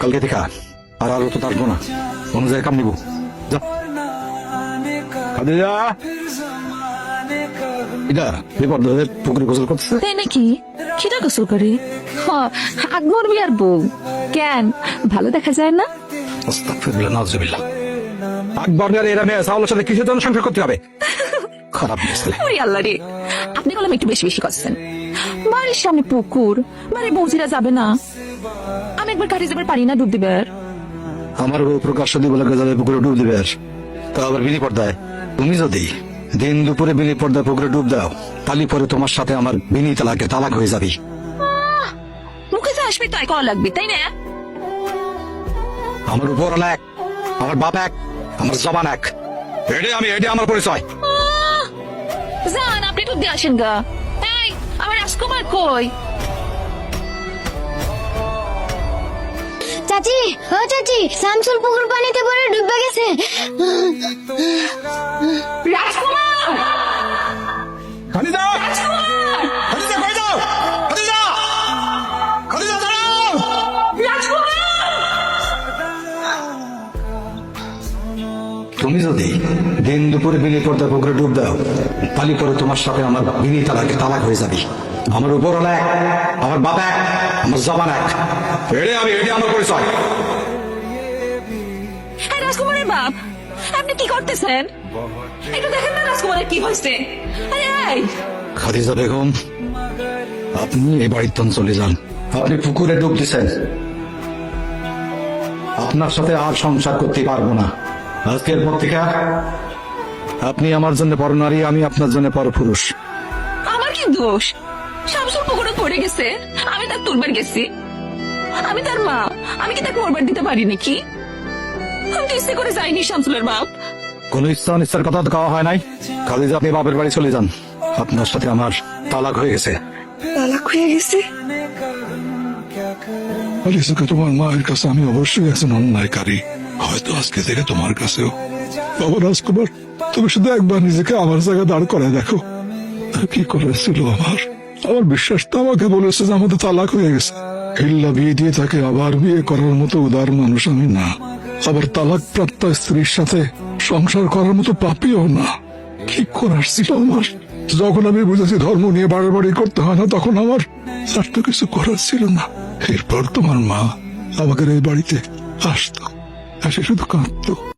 কালকে দেখা আর আলো তো থাকব না। অন্য জায়গায় কাম নিব। যা। খাদিজা এটা বিপদ পুকুরে গোসল করতেছে? তাই নাকি? কিটা গোসল করে? হ বিয়ার বউ। কেন? ভালো দেখা যায় না? আর এরা মেয়ে সাউলের সাথে কিসের জন্য সংসার করতে হবে? খারাপ মেয়ে ওরে আল্লাহ রে আপনি কলম একটু বেশি বেশি করছেন বাড়ির সামনে পুকুর বৌজিরা যাবে না। আমি একবার কাটে যাবার পারি না ডুব দিবার আমার বউ প্রকাশ্য দিব যাবে পুকুরে ডুব দিবে আর। তা আবার বিনি পর্দায়। তুমি যদি দিন দুপুরে বিনি পর্দায় পুকুরে ডুব দাও তালি পরে তোমার সাথে আমার বিনি তালাকে তালাক হয়ে যাবি। মুখে যা আসবে তাই করা লাগবে তাই না? আমার উপর এক আমার বাপ এক। আমার জবান এক। এডে আমি এডে আমার পরিচয়। জান আপনি দিয়ে আসেন গা। এই আমার রাজকুমার কই? চাচি ও চাচি শামসুল পুকুর পানিতে পড়ে ডুবে গেছে। রাজকুমার! তুমি যদি দিন দুপুরে বিনি পর্দা পুকুরে ডুব দাও তালি পরে তোমার সাথে আমার বিনি তালাকে তালাক হয়ে যাবি। আমার উপর এক আমার বাপ এক আমার জবান এক। এডে আমি এডে আমার পরিচয়। রাজকুমারের বাপ আপনি কি করতেছেন? একটু দেখেন না রাজকুমারের কি হয়েছে। খাদিজা বেগম আপনি এই বাড়ির তন চলে যান। আপনি পুকুরে ডুব দিছেন। আপনার সাথে আর সংসার করতে পারব না। আজকের পর থেকে আপনি আমার জন্য পর নারী আমি আপনার জন্য পর পুরুষ। আমার কি দোষ? শামসুল পুকুরে পড়ে গেছে। আমি তার তুলবার গেছি। আমি তার মা। আমি কি তাকে মরবার দিতে পারি নাকি? আমি তো ইচ্ছে করে যাইনি শামসুলের বাপ। কোন ইচ্ছা অনিচ্ছার কথা তো খাওয়া হয় নাই। খাদিজা আপনি বাপের বাড়ি চলে যান। আপনার সাথে আমার তালাক হয়ে গেছে। তালাক হয়ে গেছে? তোমার মায়ের কাছে আমি অবশ্যই একজন অন্যায়কারী। হয়তো আজকে থেকে তোমার কাছেও। বাবা রাজকুমার, তুমি শুধু একবার নিজেকে আমার জায়গায় দাঁড় করে দেখো। কি করেছিল আমার? আমার বিশ্বাস তো আমাকে বলেছে যে আমাদের তালাক হয়ে গেছে। হিল্লা বিয়ে দিয়ে তাকে আবার বিয়ে করার মতো উদার মানুষ আমি না। আবার তালাক প্রাপ্ত স্ত্রীর সাথে সংসার করার মতো পাপিও না। কি করার ছিল আমার? যখন আমি বুঝেছি ধর্ম নিয়ে বাড়াবাড়ি করতে হয় না, তখন আমার আর তো কিছু করার ছিল না। এরপর তোমার মা আমাকে এই বাড়িতে আসতো। এসে শুধু কাঁদতো।